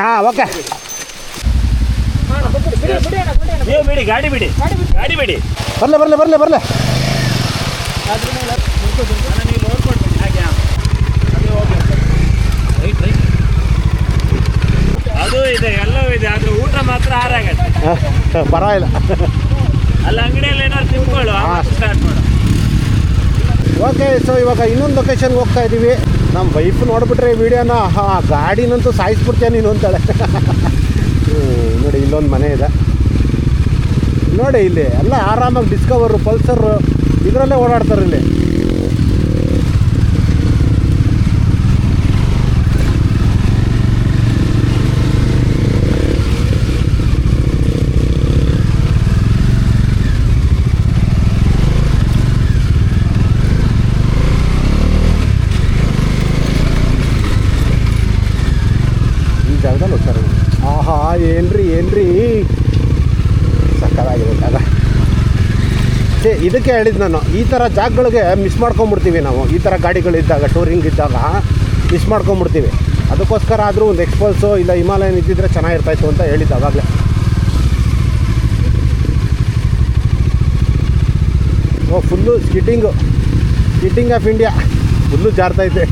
ಹಾಂ ಓಕೆ. ನೀವು ಬಿಡಿ ಗಾಡಿ ಬಿಡಿ. ಗಾಡಿ ಬಿಡಿ. ಬರಲೆ ಬರಲೆ ಬರಲೆ ಬರಲೆ. ಅದೇ ಇದೆ ಎಲ್ಲವೂ ಇದೆ ಆದ್ರೆ ಊಟ ಮಾತ್ರ ಹಾರಾಗತ್ತೆ ಪರವಾಗಿಲ್ಲ. ಅಲ್ಲ ಅಂಗಡಿಯಲ್ಲಿ ಏನಾದ್ರು ತಿನ್ಕೊಳ್ಳು ಸ್ಟಾರ್ಟ್ ಮಾಡು ಓಕೆ ಸೊ ಇವಾಗ ಇನ್ನೊಂದು ಲೊಕೇಶನ್ಗೆ ಹೋಗ್ತಾ ಇದ್ದೀವಿ ನಮ್ಮ ವೈಫ್ ನೋಡ್ಬಿಟ್ರೆ ವಿಡಿಯೋನ ಹಾ ಗಾಡಿನಂತೂ ಸಾಯಿಸ್ಬಿಡ್ತೀಯ ನೀನು ಅಂತಾಳೆ. ನೋಡಿ, ಇಲ್ಲೊಂದು ಮನೆ ಇದೆ. ನೋಡಿ ಇಲ್ಲಿ, ಎಲ್ಲ ಆರಾಮಾಗಿ ಡಿಸ್ಕವರು ಪಲ್ಸರು ಇದರಲ್ಲೇ ಓಡಾಡ್ತಾರೆ ಇಲ್ಲಿ. ಇದಕ್ಕೆ ಹೇಳಿದ್ದು ನಾನು, ಈ ಥರ ಜಾಗಗಳಿಗೆ ಮಿಸ್ ಮಾಡ್ಕೊಂಬಿಡ್ತೀವಿ ನಾವು. ಈ ಥರ ಗಾಡಿಗಳಿದ್ದಾಗ ಟೂರಿಂಗ್ ಇದ್ದಾಗ ಮಿಸ್ ಮಾಡ್ಕೊಂಬಿಡ್ತೀವಿ. ಅದಕ್ಕೋಸ್ಕರ ಆದರೂ ಒಂದು ಎಕ್ಸ್ಪಲ್ಸು ಇಲ್ಲ ಹಿಮಾಲಯನ್ ಇದ್ದಿದ್ರೆ ಚೆನ್ನಾಗಿರ್ತಾಯಿತ್ತು ಅಂತ ಹೇಳಿದ್ದು ಆವಾಗಲೇ ಓ full skidding skidding of India full ಜಾರ್ತೈತೆ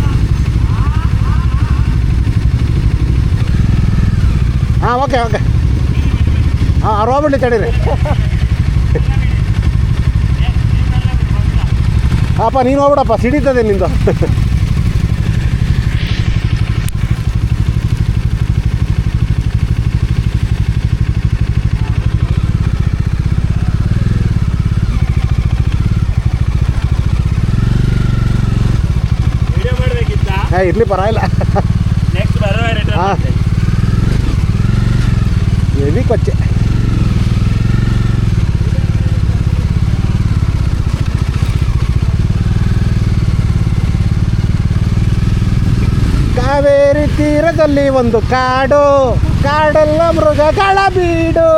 ಹಾಂ ಓಕೆ ಓಕೆ ಹಾಂ ರೋಬಿಡ್ಲಿ ತಡೀರಿ ಅಪ್ಪ ನೀನು ಹೋಗ್ಬಿಡಪ್ಪ ಸಿಡಿತದೆ ನಿಂದು. ಹಾಂ ಇರಲಿ ಪರವಾಗಿಲ್ಲ ನೆಕ್ಸ್ಟ್ ಬರೋ. ಎಲ್ಲಿ ಕೊಚ್ಚೆ. ತೀರದಲ್ಲಿ ಒಂದು ಕಾಡು. ಕಾಡೆಲ್ಲ ಮೃಗಗಳ ಬೀಡು.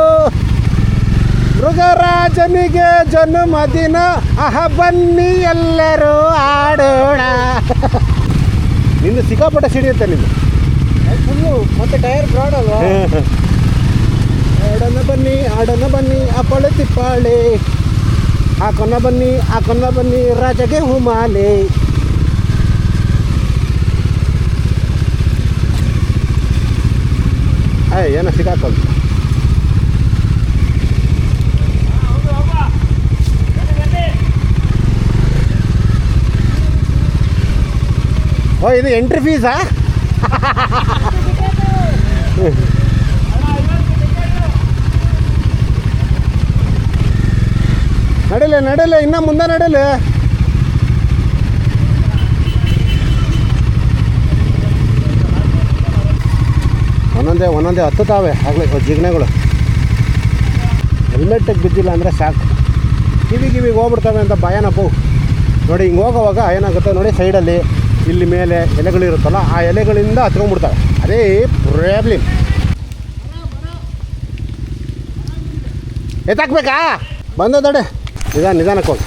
ಮೃಗರಾಜನಿಗೆ ಜನ್ಮದಿನ ಅಹ ಬನ್ನಿ ಎಲ್ಲರೂ ಆಡೋಣ. ನಿಂದು ಸಿಕ್ಕಾಪಟ್ಟೆ ಸಿಡಿಯುತ್ತೆ ನಿಂದು. ಫುಲ್ಲು ಮತ್ತೆ ಟೈರ್ ಬ್ರಾಡ್ ಅಲ್ವಾ? ಆಡೋಣ ಬನ್ನಿ ಆಡೋಣ ಬನ್ನಿ ಅಪ್ಪಳೆ ತಿಪ್ಪಾಳೆ. ಹಾಕೋಣ ಬನ್ನಿ ಹಾಕೋಣ ಬನ್ನಿ ರಾಜಗೆ ಹುಮಾಲೆ ಅಯ್ಯ ಏನೋ ಸಿಗಾಕೊಂಡು ಓ ಇದು ಎಂಟ್ರಿ ಫೀಸಾ ನಡೀಲೆ ನಡೀಲೆ ಇನ್ನ ಮುಂದೆ ನಡೀಲೆ. ಒಂದೊಂದೇ ಒಂದೊಂದೇ ಹತ್ತುತ್ತಾವೆ ಆಗಲೇ ಜಿಗ್ನೆಗಳು ಹೆಲ್ಮೆಟ್ಟಿಗೆ ಬಿದ್ದಿಲ್ಲ ಅಂದರೆ ಸಾಕು. ಕಿವಿ ಕಿವಿಗೆ ಹೋಗ್ಬಿಡ್ತವೆ ಅಂತ ಭಯನಪ್ಪು ನೋಡಿ, ಹಿಂಗೆ ಹೋಗೋವಾಗ ಏನಾಗುತ್ತೆ ನೋಡಿ, ಸೈಡಲ್ಲಿ ಇಲ್ಲಿ ಮೇಲೆ ಎಲೆಗಳಿರುತ್ತಲ್ಲ, ಆ ಎಲೆಗಳಿಂದ ಹತ್ಕೊಂಡ್ಬಿಡ್ತವೆ. ಅದೇ ಪ್ರಾಬ್ಲಮ್ ಎತ್ತಾಕ್ಬೇಕಾ? ಬಂದ ತಡೆ ನಿಧಾನ ನಿಧಾನಕ್ಕೆ ಹೋಗಿ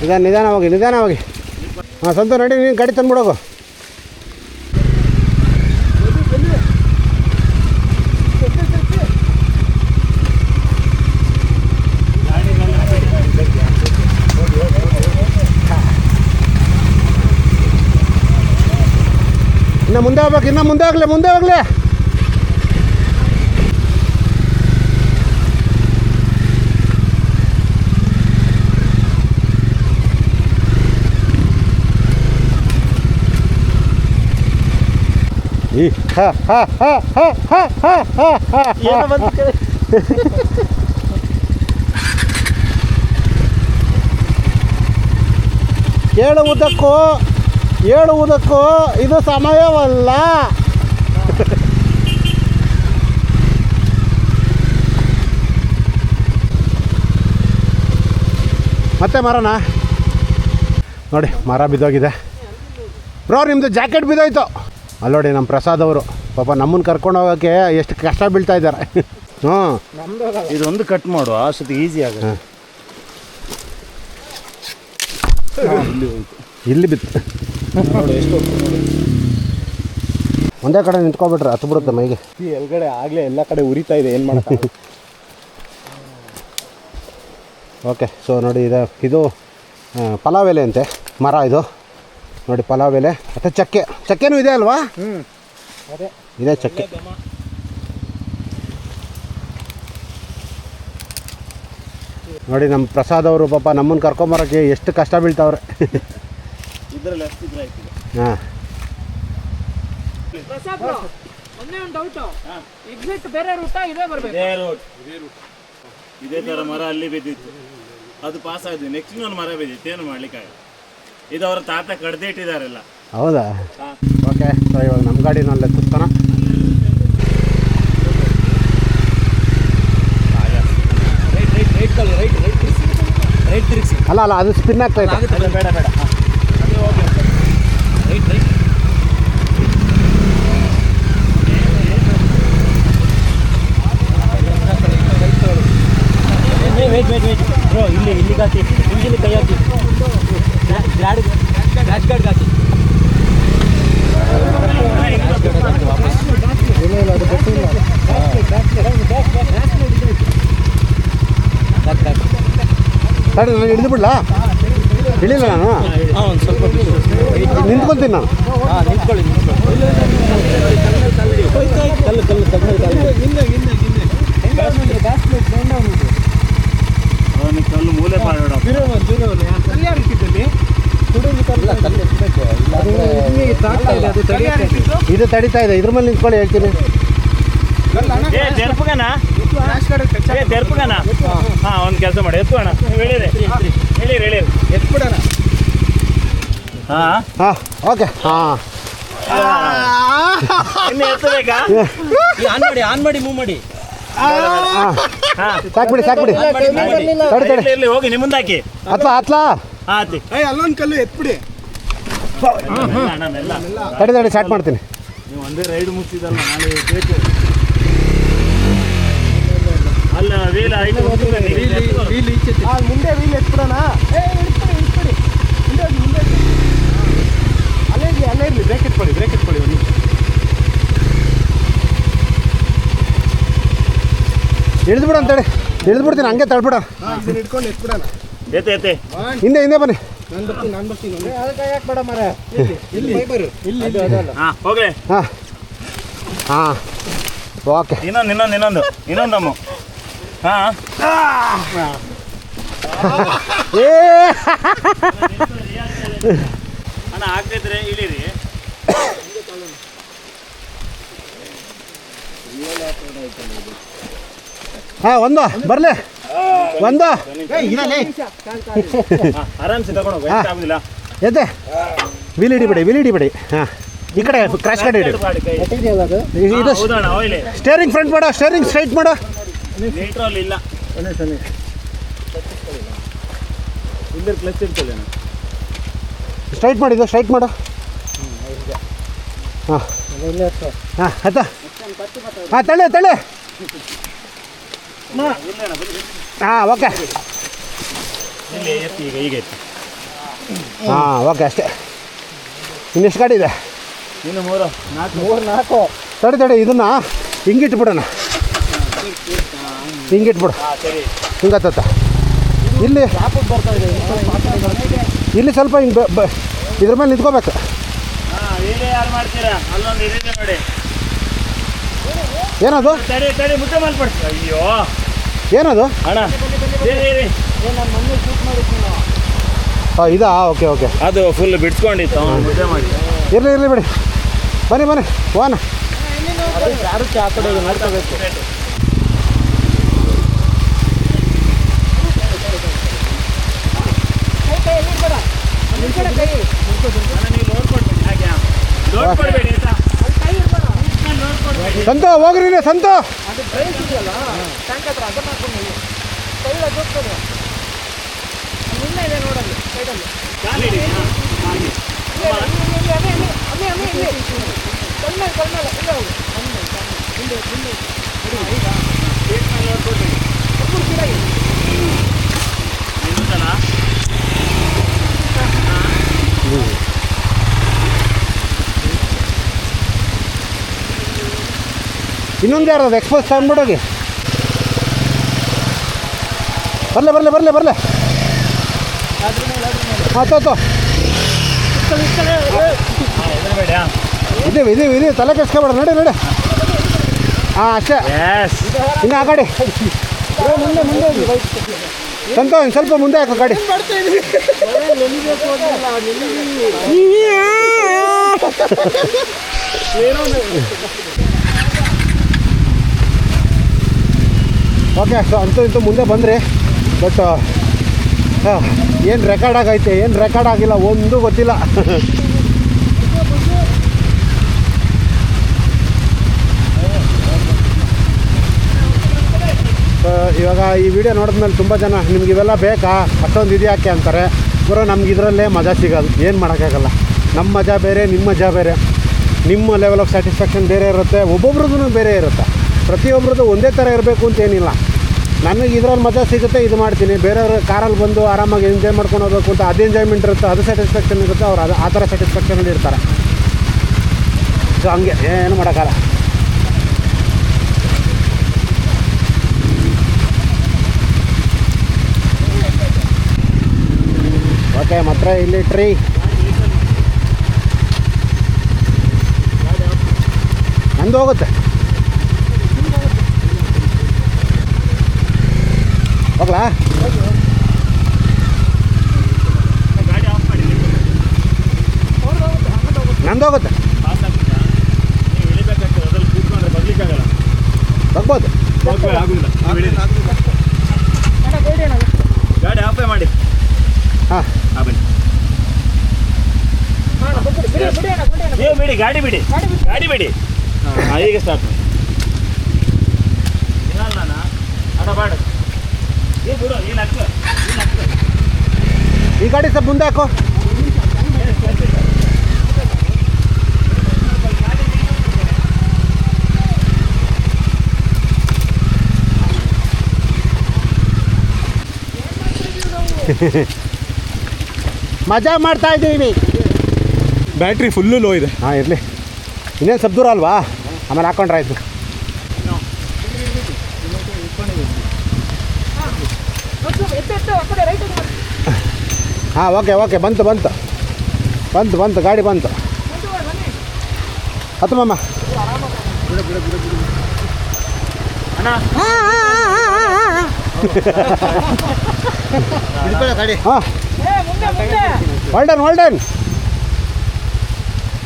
ನಿಧಾನ, ನಿಧಾನವಾಗಿ ನಿಧಾನವಾಗಿ. ಹಾಂ ಸಂತೋ ನಡಿ ನೀನು ಗಾಡಿ ತಂದ್ಬಿಡೋಗು ಇನ್ನ ಮುಂದೆ ಹೋಗ್ಬೇಕು ಇನ್ನ ಮುಂದೆ ಹೋಗ್ಲಿ ಮುಂದೆ ಹೋಗ್ಲಿ ಈ ಹಾ ಹಾ ಹಾ ಹಾ ಹಾ ಹ ಹೇಳುವುದಕ್ಕೂ ಹೇಳುವುದಕ್ಕೂ ಇದು ಸಮಯವಲ್ಲ. ಮತ್ತೆ ಮರನ? ನೋಡಿ, ಮರ ಬಿದ್ದೋಗಿದೆ. ಬ್ರೋ ನಿಮ್ಮದು ಜಾಕೆಟ್ ಬಿದ್ದೋಯ್ತು. ಅಲ್ಲಿ ನೋಡಿ ನಮ್ಮ ಪ್ರಸಾದ್ ಅವರು. ಪಾಪ ನಮ್ಮನ್ನು ಕರ್ಕೊಂಡು ಹೋಗೋಕೆ ಎಷ್ಟು ಕಷ್ಟ ಬೀಳ್ತಾ ಇದ್ದಾರೆ. ಹ್ಞೂ ಇದೊಂದು ಕಟ್ ಮಾಡು ಅಷ್ಟೊತ್ತಿಗೆ ಈಸಿ ಆಗುತ್ತೆ. ಇಲ್ಲಿ ಇಲ್ಲಿ ಬಿತ್ತು. ಒಂದೇ ಕಡೆ ನಿಂತ್ಕೊಬಿಟ್ರೆ ಹತ್ತು ಬಿಡುತ್ತೆ ಮೈಗೆ. ಈ ಎಲ್ಗಡೆ ಆಗಲೇ ಎಲ್ಲ ಕಡೆ ಉರಿತಾ ಇದೆ ಏನು ಮಾಡಿ ಓಕೆ ಸೊ ನೋಡಿ ಇದು ಇದು ಪಲಾವ್ ಎಲೆ ಅಂತೆ ಮರ ಇದು. ನೋಡಿ ಪಲಾವ್ ಎಲೆ. ಮತ್ತೆ ಚಕ್ಕೆ. ಚಕ್ಕೆನೂ ಇದೆ ಅಲ್ವಾ? ಹ್ಞೂ ಅದೇ. ಇದೆ ಚಕ್ಕೆ. ನೋಡಿ ನಮ್ಮ ಪ್ರಸಾದ್ ಅವರು ಪಾಪ ನಮ್ಮನ್ನು ಕರ್ಕೊಂಬರೋಕೆ ಎಷ್ಟು ಕಷ್ಟ ಬೀಳ್ತಾವ್ರೆ. ಹಾಂ. ಒಂದೇ ಒಂದು ಡೌಟ್ ಎಕ್ಸಿಟ್ ಬೇರೆ ರೂಟ ಇದೇ ಬರ್ಬೇಕು. ಇದೇ ರೋಡ್ ಇದೇ ಥರ ಮರ ಅಲ್ಲಿ ಬಿದ್ದಿತ್ತು. ಅದು ಪಾಸ್ ಆಯ್ತು ನೆಕ್ಸ್ಟ್ ಒಂದು ಮರ ಬಿದ್ದಿತ್ತು. ಏನು ಮಾಡ್ಲಿಕ್ಕಾಗಲ್ಲ. ಇದು ಅವ್ರ ತಾತ ಕಡ್ದೆ ಇಟ್ಟಿದಾರಲ್ಲ ಹೌದಾ ಹಾ. ಓಕೆ ಸೊ ಇವಾಗ ನಮ್ಮ ಗಾಡಿನಲ್ಲೇ ಕೂತಾನ ರೈಟ್ ರೈಟ್ ರೈಟ್ ಕಲ್ ರೈಟ್ ರೈಟ್ ತಿರ್ಸಿ ರೈಟ್ ತಿರ್ಸಿ ಅಲ್ಲ ಅಲ್ಲ ಅದು ಸ್ಪಿನ್ ಆಗ್ತಾ ಇದೆ ಬೇಡ ಬೇಡ ಹಾಂ ಅದೇ ಹೋಗಿ right right wait wait wait bro ಇಲ್ಲಿ ಇಲ್ಲಿಗೆ ಹಾಕಿ ಇಂಜಿನ್ ಕೈ ಹಾಕಿ ಗಾಡಿ ರ್ಯಾಶ್ ಗಾರ್ಡ್ ಹಾಕಿ ಸರಿ ನಾನು ಹಿಡಿದು ಬಿಡ್ಲಾ? ಹಿಡಿಲ್ಲ ನಾನು? ಒಂದು ಸ್ವಲ್ಪ ನಿಂತ್ಕೊಂತೀನಿ ನಾನು. ನಿಂತ್ಕೊಳ್ಳಿ ಕಲ್ಲು ಮೂಲೆ ಮಾಡೋಣ ಇದು ತಡಿತಾ ಇದೆ ಇದ್ರ ಮೇಲೆ ನಿಂತ್ಕೊಳ್ಳಿ ಹೇಳ್ತೀನಿ. ಏ ಏ ತೆರ್ಪಗನ ಹಾಂ ಒಂದು ಕೆಲಸ ಮಾಡಿ ಎತ್ತು ಅಣ್ಣ. ಹೇಳಿರಿ. ಹೇಳಿರಿ ಹೇಳಿರಿ. ಎತ್ಬಿಡೋಣ. ಹಾಂ? ಹಾಂ ಓಕೆ. ಹಾಂ. ಇನ್ನು ಎತ್ತಬೇಕಾ? ಆನ್ ಮಾಡಿ ಆನ್ ಮಾಡಿ ಮೂವ್ ಮಾಡಿ. ಸಾಕ್ಬಿಡಿ ಸಾಕ್ಬಿಡಿ. ತಡಿ ತಡಿ. ಇರ್ಲಿ ಹಾಕಿ. ಅಲ್ಲೊಂದು ಕಲ್ಲು ಎತ್ಬಿಡಿ. ತಡಿ ತಡಿ ಸ್ಟಾರ್ಟ್ ಮಾಡ್ತೀನಿ. ನೀವು ಒಂದೇ ರೈಡ್ ಮುಗಿಸಿದಲ್ಲ ನಾಳೆ ಬೇಕು ಅಲ್ಲ ವೀಲ್ ಐದು ಮುಂದೆ ವೀಲ್ ಎತ್ಬಿಡೋಣ ಅಲ್ಲೇ ಇರ್ಲಿ ಅಲ್ಲೇ ಇರಲಿ ಬ್ರೇಕ್ ಎತ್ಕೊಳ್ಳಿ ಬ್ರೇಕ್ ಎತ್ಕೊಳ್ಳಿ ಒಂದು ನಿಮಿಷ ಇಳಿದು ಬಿಡು ಅಂತೇಳಿ ಇಳಿದು ಬಿಡ್ತೀನಿ ಹಂಗೆ ತಳ್ಬಿಡ ಇಟ್ಕೊಂಡು ಎತ್ಬಿಡಣ ಎತ್ತೆ ಎತ್ತೆ ಹಿಂದೆ ಹಿಂದೆ ಬನ್ನಿ ನಾನು ಬರ್ತೀನಿ ನಾನು ಬರ್ತೀನಿ ಅದಕ್ಕೆ ಯಾಕೆ ಬೇಡ ಮರ ಇಲ್ಲಿ ಫೈಬರ್ ಇಲ್ಲಿ ಇಲ್ಲಿ ಅದಲ್ಲ ಹಾಂ ಹೋಗ್ರಿ ಹಾಂ ಹಾಂ ಓಕೆ. ಇನ್ನೊಂದು ಇನ್ನೊಂದು ಇನ್ನೊಂದು ಇನ್ನೊಂದಮ್ಮ ಅಣ್ಣ ಆಗ್ತಿದ್ರೆ ಇಳಿರಿ. ಹಾಂ ಒಂದು ಬರಲಿ. ಒಂದು. ಹಾಂ ಆರಾಮ್ಸೆ ತಗೊಂಡು ಆಗುದಿಲ್ಲ. ಎದ್ದೆ. ವಿಲ್ ಹಿಡಿಬೇಡಿ ವಿಲ್ ಹಿಡಿಬೇಡಿ. ಹಾಂ. ಈ ಕಡೆ ಕ್ರಾಶ್ ಕಡೆ ಹಿಡಿ ಇದು- ಸ್ಟೇರಿಂಗ್ ಫ್ರಂಟ್ ಮಾಡೋ ಸ್ಟೇರಿಂಗ್ ಸ್ಟ್ರೈಟ್ ಮಾಡೋ. ನ್ಯೂಟ್ರಲ್ ಇಲ್ಲ. ಇಲ್ಲೇ ಕ್ಲಚ್ ಇರ್ತದೆ ಸ್ಟ್ರೈಟ್ ಮಾಡಿದ ಸ್ಟ್ರೈಟ್ ಮಾಡು ಹಾಂ. ಹಾಂ ಹಾ ಹಾಂ ತಳ್ಳಿ ತಳ್ಳಿ. ಹಾಂ ಓಕೆ. ಈಗ ಹಾಂ ಓಕೆ ಅಷ್ಟೇ. ಇನ್ನೆಷ್ಟು ಗಾಡಿ ಇದೆ? ಇನ್ನು ಮೂರು ನಾಲ್ಕು. ಮೂರು ನಾಲ್ಕು. ತಡೆ ತಡೆ ಇದನ್ನ ಹಿಂಗಿಟ್ಬಿಡೋಣ. ಹಿಂಗಿಟ್ಬಿಡು. ಹಾಂ ಸರಿ ಹಿಂಗತ್ತ ಇಲ್ಲಿ. ಇಲ್ಲಿ ಸ್ವಲ್ಪ ಹಿಂಗೆ ಇದ್ರ ಮೇಲೆ ನಿಂತ್ಕೋಬೇಕು. ಯಾರು ಏನದು? ಅಯ್ಯೋ ಏನದು? ಹಾಂ ಇದಾ? Okay okay. ಅದು ಫುಲ್ ಬಿಡ್ಸ್ಕೊಂಡಿತ್ತು. ಇರಲಿ ಇರಲಿ ಬಿಡಿ. ಬನ್ನಿ ಬನ್ನಿ. ವಾನ ಯಾರಕ್ಕೆ ಆ ಕಡೆ ನೋಡ್ಕೋಬೇಕು ನೀವು ನೋಡ್ಕೊಡ್ಬೇಡಿ ಹಾಗೆ ನೋಡ್ಕೊಡ್ಬೇಡಿ ಆಯ್ತಾ ನೋಡ್ಕೊಡ್ಬೇಡಿ ಸಂತು ಹೋಗ್ರಿ ಇದೆ ನೋಡಲ್ಲಿ ಹಾಗೆ ಸೀಟ್ ಮೇಲೆ ನೋಡ್ಕೊಡ್ಬೇಡಿ ಇನ್ನೊಂದಲ್ಲ ಇನ್ನೊಂದು ಯಾರು ಎಕ್ಸ್ಪೋಸ್ ತಗೊಂಡ್ಬಿಡೋಗಿ ಬರಲೆ ಬರಲೆ ಬರಲೆ ಬರಲೆ. ಆಯ್ತು ಆಯ್ತು ಹೆದರಬೇಡ ಇದೀವಿ ಇದೀವಿ ಇದೀವಿ. ತಲೆ ಕೆಡ್ಸ್ಕೊಬೇಡ. ನಡಿ ನಡಿ. ಹಾಂ ಅಷ್ಟೇ. ಎಸ್ ಇನ್ನು ಆ ಗಾಡಿ. ಮುಂದೆ ಮುಂದೆ ಸಂತ ಒಂದು ಸ್ವಲ್ಪ ಮುಂದೆ ಹಾಕೋ ಗಾಡಿ. ಓಕೆ ಸೊ ಅಂತೂ ಇಂತೂ ಮುಂದೆ ಬಂದ್ರಿ ಬಟ್ ಏನು ರೆಕಾರ್ಡ್ ಆಗೈತೆ, ಏನು ರೆಕಾರ್ಡ್ ಆಗಿಲ್ಲ, ಒಂದು ಗೊತ್ತಿಲ್ಲ. ಇವಾಗ ಈ ವಿಡಿಯೋ ನೋಡಿದ್ಮೇಲೆ ತುಂಬ ಜನ, ನಿಮ್ಗೆ ಇವೆಲ್ಲ ಬೇಕಾ? ಅಷ್ಟೊಂದು ಇದೆಯಾಕೆ ಅಂತಾರೆ? ಬರೋ ನಮ್ಗೆ ಇದರಲ್ಲೇ ಮಜಾ ಸಿಗೋದು ಏನು ಮಾಡೋಕ್ಕಾಗಲ್ಲ. ನಮ್ಮ ಮಜಾ ಬೇರೆ, ನಿಮ್ಮ ಮಜಾ ಬೇರೆ. ನಿಮ್ಮ ಲೆವೆಲ್ ಆಫ್ ಸ್ಯಾಟಿಸ್ಫ್ಯಾಕ್ಷನ್ ಬೇರೆ ಇರುತ್ತೆ ಒಬ್ಬೊಬ್ರದ್ದು ಬೇರೆ ಇರುತ್ತೆ. ಪ್ರತಿಯೊಬ್ಬರದ್ದು ಒಂದೇ ಥರ ಇರಬೇಕು ಅಂತ ಏನಿಲ್ಲ. ನನಗೆ ಇದ್ರಲ್ಲಿ ಮಜಾ ಸಿಗುತ್ತೆ, ಇದು ಮಾಡ್ತೀನಿ. ಬೇರೆಯವ್ರ ಕಾರಲ್ಲಿ ಬಂದು ಆರಾಮಾಗಿ ಎಂಜಾಯ್ ಮಾಡ್ಕೊಂಡು ಹೋಗ್ಬೇಕು ಅಂತ ಅದು ಎಂಜಾಯ್ಮೆಂಟ್ ಇರುತ್ತೆ, ಅದು ಸ್ಯಾಟಿಸ್ಫ್ಯಾಕ್ಷನ್ ಇರುತ್ತೆ, ಅವ್ರು ಅದು ಆ ಥರ ಸ್ಯಾಟಿಸ್ಫ್ಯಾಕ್ಷನಲ್ಲಿ ಇರ್ತಾರೆ. ಸೊ, ಹಂಗೆ. ಏನು ಮಾಡೋಕ್ಕಲ್ಲ ಓಕೆ, ಮಾತ್ರ ಇಲ್ಲಿ ಟ್ರೀ ನಂದು ಹೋಗುತ್ತೆ ಹೋಗ್ಲಾ ಗಾಡಿ ಆಫ್ ಮಾಡಿ ನಂದು ಹೋಗುತ್ತೆ ಪಾಸ್ ಆಗ್ತದಾ ನೀವು ಇಳಿಬೇಕಾಗ್ತದೆ ಅದ್ರಲ್ಲಿ ಕೂತ್ಕೊಂಡ್ರೆ ಬರ್ಲಿಕ್ಕಾಗಲ್ಲ ಹೋಗ್ಬೋದು ಹೋಗ್ಬೇಡ ಆಗುದಿಲ್ಲ ನೀವು ಇಳೀರಿ. ನಂದೋಗುತ್ತೆ ಬಗ್ಬೋದು ಅಣ್ಣ ಗಾಡಿ ಆಫೇ ಮಾಡಿ ಹಾಂ. ಹಾಂ ಬನ್ನಿ ಅಣ್ಣ ಬಿಡಿ ಬಿಡಿ ಬಿಡಿ ಅಣ್ಣ ಬಿಡಿ ಅಣ್ಣ ನೀವು ಬಿಡಿ ಗಾಡಿ ಬಿಡಿ. ಗಾಡಿ ಬಿಡಿ ಗಾಡಿ ಬಿಡಿ ಹಾಂ ಈಗ ಸ್ಟಾರ್ಟ್ ಇಲ್ಲ ನಾನು ಅಡ ಈ ಗಾಡಿ ಸ್ವಲ್ಪ ಮುಂದೆ ಹಾಕೋ. ಮಜಾ ಮಾಡ್ತಾ ಇದ್ದೀವಿ. ಬ್ಯಾಟ್ರಿ ಫುಲ್ಲು ಲೋ ಇದೆ. ಹಾಂ ಇರಲಿ. ಇನ್ನೇನು ಸ್ವಲ್ಪ ದೂರ ಅಲ್ವಾ? ಆಮೇಲೆ ಹಾಕೊಂಡ್ರೆ ಆಯಿತು ಎತ್ತು ಎತ್ತು ಎತ್ತು ಆ ಕಡೆ ರೈಟ್ ಮಾಡಿ ಹಾಂ ಓಕೆ ಓಕೆ ಬಂತು ಬಂತು. ಬಂತು ಬಂತು ಗಾಡಿ ಬಂತು. ಹತ್ತು ಮಮ್ಮ ಗಾಡಿ. ಹಾಂ. ಹೊಲ್ಡನ್ ಹೊಲ್ಡನ್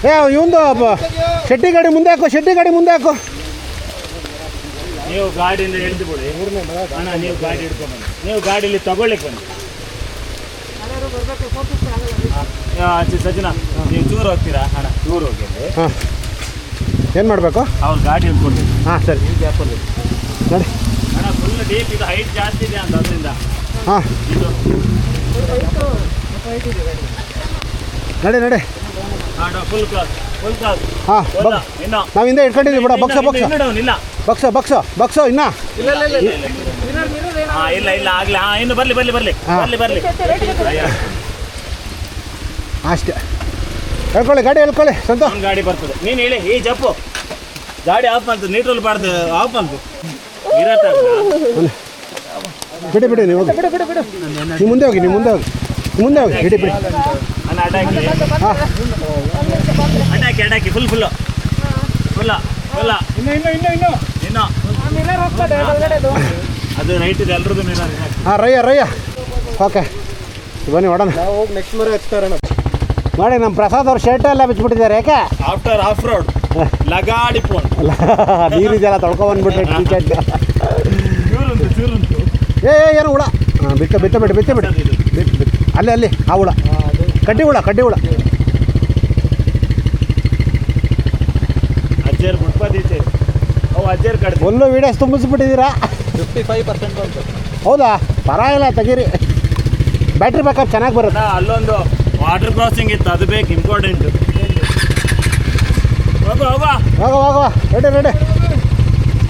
ಏ ಇವಂದು ಶೆಟ್ಟಿ ಗಾಡಿ ಮುಂದೆ ಹಾಕು ಶೆಟ್ಟಿ ಗಾಡಿ ಮುಂದೆ ಹಾಕು. ನೀವು ಗಾಡಿಯಿಂದ ಹಿಡಿದು ಬಿಡಿ. ನೀವು ಗಾಡಿ ಹಿಡ್ಕೊಂಡು ನೀವು ಗಾಡಿಯಲ್ಲಿ ತಗೊಳ್ಳಿಕ್ಕೆ ಬನ್ನಿ ಯಾರು ಬರ್ಬೇಕು ಫೋಕಸ್ ಆಗಲ್ಲ ಆ, ಆಚೆ ಸಜ್ಜನ ನೀವು ಹೋಗ್ತೀರಾ ಅಣ್ಣ ಹೋಗಿ. ಹಾಂ ಏನು ಮಾಡಬೇಕು ಅವ್ರ ಗಾಡಿ ಹಾಂ ಸರಿ ಸರಿ ಅಣ್ಣ ಫುಲ್ ಡೀಪ್ ಇದು ಹೈಟ್ ಜಾಸ್ತಿ ಇದೆ ಅಂತ ಅದರಿಂದ ಹಾಂ ಇದು ನಡೆ ನಡಿ ಫುಲ್ ಕ್ಲಾಸ್ ಫುಲ್ ಕ್ಲಾಸ್ ಹಾಂ ನಾವು ಹಿಂದೆ ಇಟ್ಕೊಂಡಿದ್ದೀವಿ ಬಿಡ ಬಕ್ಸ ಬಕ್ಸ ಬಕ್ಸ ಬಕ್ಸ ಬಕ್ಸ ಇನ್ನ ಇಲ್ಲ ಹಾ ಇಲ್ಲ ಇಲ್ಲ ಆಗ್ಲಿ. ಹಾ ಇನ್ನು ಬರ್ಲಿ ಬರ್ಲಿ ಬರ್ಲಿ. ಹಾ. ಬರ್ಲಿ ಬರ್ಲಿ. ಅಷ್ಟೇ. ಹೇಳ್ಕೊಳ್ಳಿ ಗಾಡಿ ಹೇಳ್ಕೊಳ್ಳಿ ಸಂತ ಗಾಡಿ ಬರ್ತದೆ. ನೀನು ಹೇಳಿ ಈ ಜಪ್ಪು. ಗಾಡಿ ಆಫ್ ಮಾಡ್ತದೆ ನೀಟ್ರಲ್ಲಿ ಬಾರ್ದು ಆಫ್ ಮಾಡ್ತು. ಇರತ್ತ ಬಿಡಿ ಬಿಡಿ ನೀವು ಹೋಗಿ. ಬಿಡು ನೀವು ಮುಂದೆ ಹೋಗಿ ನೀವು ಮುಂದೆ ಹೋಗಿ. ನೀವು ಮುಂದೆ ಹೋಗಿ ಬಿಡಿ ಬಿಡಿ. ಅಣ್ಣ ಅಡಾಕಿ ಹಾಂ. ಅಡಾಕಿ ಅಡ್ಡಾಕಿ. ಫುಲ್ ಫುಲ್ಲು ಫುಲ್ಲ ಫುಲ್ಲ ಇನ್ನು ಇನ್ನು ಇನ್ನು ಇನ್ನು. ಅದು ನೈಟ್ ಇದೆ ಹಾಂ ರಯ್ಯ ರಯ್ಯ. ಓಕೆ. ಬನ್ನಿ ನಾವು ಹೋಗಿ ನೆಕ್ಸ್ಟ್ ಮರ ಹಚ್ತಾರಣ ನೋಡಿ ನಮ್ಮ ಪ್ರಸಾದ್ ಅವ್ರ ಶರ್ಟ್ ಎಲ್ಲ ಬಿಚ್ಚಿಬಿಟ್ಟಿದ್ದಾರೆ ಯಾಕೆ ಆಫ್ಟರ್ ಆಫ್ ರೋಡ್ ಲಗಾಡಿ ಫೋನ್ ನೀರಿದೆಲ್ಲ ತೊಳ್ಕೊಬಂದ್ಬಿಟ್ರೆ ಟೀ ಶರ್ಟ್ ಚೂರುಂಟು ಚೂರುಂಟು. ಏ ಏ, ಏನು ಹುಳ? ಬಿತ್ತ ಬಿಟ್ಟು ಬಿಟ್ಟು ಬಿಟ್ಟು ಬಿಟ್ಟು ಬಿಟ್ಟು. ಬಿಟ್ಟು ಬಿಟ್ಟು. ಅಲ್ಲಿ ಅಲ್ಲಿ ಆ ಹುಳ. ಕಡ್ಡಿ ಹುಳ ಕಡ್ಡಿ ಹುಳ. ಅಜ್ಜರ್ ಈಚೆ ಅವು ಅಜ್ಜರ್ ಕಡ್ದು. ಒಲ್ಲು ವೀಡಿಯೋಸ್ ತುಂಬಿಸ್ಬಿಟ್ಟಿದ್ದೀರಾ? ಫಿಫ್ಟಿ ಫೈವ್ ಪರ್ಸೆಂಟ್ ಬಂತು. ಹೌದಾ? ಪರವಾಗಿಲ್ಲ ತೆಗೀರಿ. ಬ್ಯಾಟ್ರಿ ಬ್ಯಾಕಪ್ ಚೆನ್ನಾಗಿ ಬರುತ್ತೆ. ಅಲ್ಲೊಂದು ವಾಟರ್ ಕ್ರಾಸಿಂಗ್ ಇತ್ತು ಅದು ಬೇಕು ಇಂಪಾರ್ಟೆಂಟ್ ಹೋಗುವ ಹೋಗುವ ಹೋಗ ಹೋಗುವ ರೆಡಿ ರೆಡಿ